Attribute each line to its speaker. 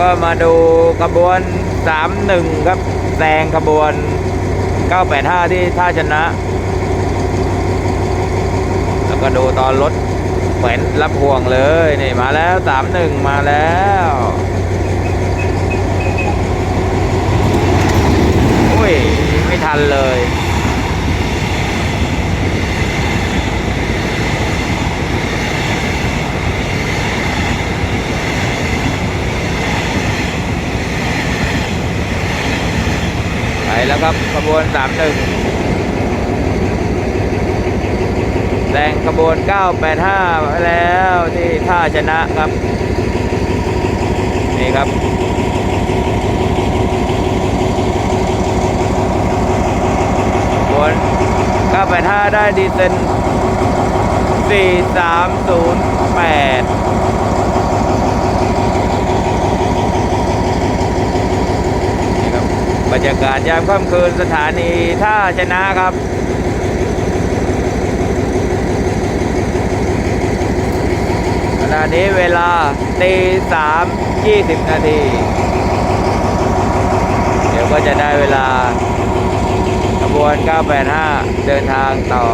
Speaker 1: ก็มาดูขบวน 31 ครับแซงขบวน 985 ที่ท่าชนะ แล้วก็ดูตอนรถแขวนรับห่วงเลย นี่มาแล้ว 31 มาแล้วอุ้ย ไม่ทันเลย ไป แล้วครับขบวน31แซงขบวน 985ไปแล้วที่ท่าชนะครับ นี่ครับขบวน 985 ได้ดีเซน430 นี่ครับบ รรยากาศยามค่ำคืนสถานีท่าชนะครับขณะนี้เวลาตีสามยี่สิบนาที เดี๋ยวก็จะได้เวลาขบวน 985 เดินทางต่อ